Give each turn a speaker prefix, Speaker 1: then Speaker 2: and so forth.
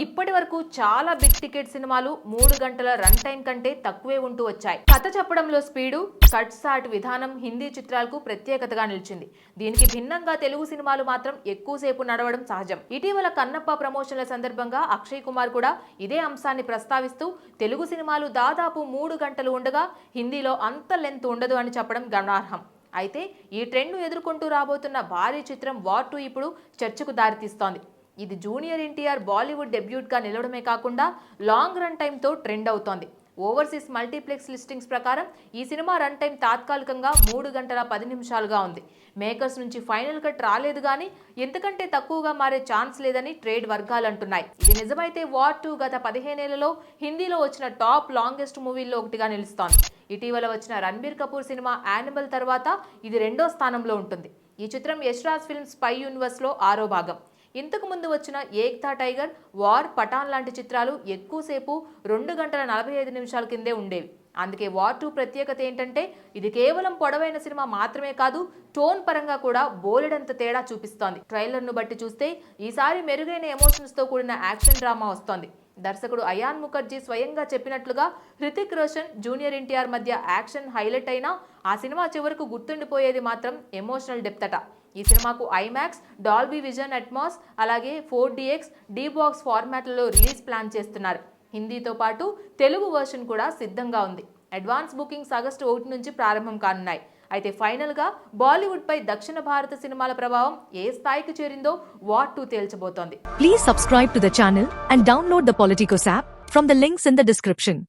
Speaker 1: ఇప్పటి వరకు చాలా బిగ్ టికెట్ సినిమాలు మూడు గంటల రన్ టైం కంటే తక్కువే ఉంటూ వచ్చాయి. కథ చెప్పడంలో స్పీడు కట్ సాట్ విధానం హిందీ చిత్రాలకు ప్రత్యేకతగా నిలిచింది. దీనికి భిన్నంగా తెలుగు సినిమాలు మాత్రం ఎక్కువసేపు నడవడం సహజం. ఇటీవల కన్నప్ప ప్రమోషన్ల సందర్భంగా అక్షయ్ కుమార్ కూడా ఇదే అంశాన్ని ప్రస్తావిస్తూ తెలుగు సినిమాలు దాదాపు మూడు గంటలు ఉండగా హిందీలో అంత లెంత్ ఉండదు అని చెప్పడం గమనార్హం. అయితే ఈ ట్రెండ్ను ఎదుర్కొంటూ రాబోతున్న భారీ చిత్రం వార్ టూ ఇప్పుడు చర్చకు దారితీస్తోంది. ఇది జూనియర్ ఎన్టీఆర్ బాలీవుడ్ డెబ్యూట్గా నిలవడమే కాకుండా లాంగ్ రన్ టైంతో ట్రెండ్ అవుతోంది. ఓవర్సీస్ మల్టీప్లెక్స్ లిస్టింగ్స్ ప్రకారం ఈ సినిమా రన్ టైం తాత్కాలికంగా మూడు గంటల పది నిమిషాలుగా ఉంది. మేకర్స్ నుంచి ఫైనల్ కట్ రాలేదు కానీ ఎంతకంటే తక్కువగా మారే ఛాన్స్ లేదని ట్రేడ్ వర్గాలు అంటున్నాయి. ఇది నిజమైతే వార్ టూ గత పదిహేనేళ్ళలో హిందీలో వచ్చిన టాప్ లాంగెస్ట్ మూవీల్లో ఒకటిగా నిలుస్తోంది. ఇటీవల వచ్చిన రణబీర్ కపూర్ సినిమా యానిమల్ తర్వాత ఇది రెండో స్థానంలో ఉంటుంది. ఈ చిత్రం యశ్రాజ్ ఫిల్మ్స్ స్పై యూనివర్స్లో ఆరో భాగం. ఇంతకు ముందు వచ్చిన ఏక్తా టైగర్ వార్ పఠాన్ లాంటి చిత్రాలు ఎక్కువసేపు రెండు గంటల నలభై ఐదు నిమిషాల కిందే ఉండేవి. అందుకే వార్ టూ ప్రత్యేకత ఏంటంటే ఇది కేవలం పొడవైన సినిమా మాత్రమే కాదు టోన్ పరంగా కూడా బోలెడంత తేడా చూపిస్తోంది. ట్రైలర్ను బట్టి చూస్తే ఈసారి మెరుగైన ఎమోషన్స్తో కూడిన యాక్షన్ డ్రామా వస్తోంది. దర్శకుడు అయాన్ ముఖర్జీ స్వయంగా చెప్పినట్లుగా హృతిక్ రోషన్ జూనియర్ ఎన్టీఆర్ మధ్య యాక్షన్ హైలైట్ అయినా ఆ సినిమా చివరకు గుర్తుండిపోయేది మాత్రం ఎమోషనల్ డెప్త్ అట. ఈ సినిమాకు ఐమాక్స్ డాల్బీ విజన్ అట్మాస్ అలాగే ఫోర్ డిఎక్స్ డీ బాక్స్ ఫార్మాట్లలో రిలీజ్ ప్లాన్ చేస్తున్నారు. హిందీతో పాటు తెలుగు వర్షన్ కూడా సిద్ధంగా ఉంది. అడ్వాన్స్ బుకింగ్స్ ఆగస్టు ఒకటి నుంచి ప్రారంభం కానున్నాయి. అయితే ఫైనల్గా బాలీవుడ్పై దక్షిణ భారత సినిమాల ప్రభావం ఏ స్థాయికి చేరిందో what to తేల్చబోతోంది.
Speaker 2: Please subscribe to the channel and download the Politicos app from the links in the description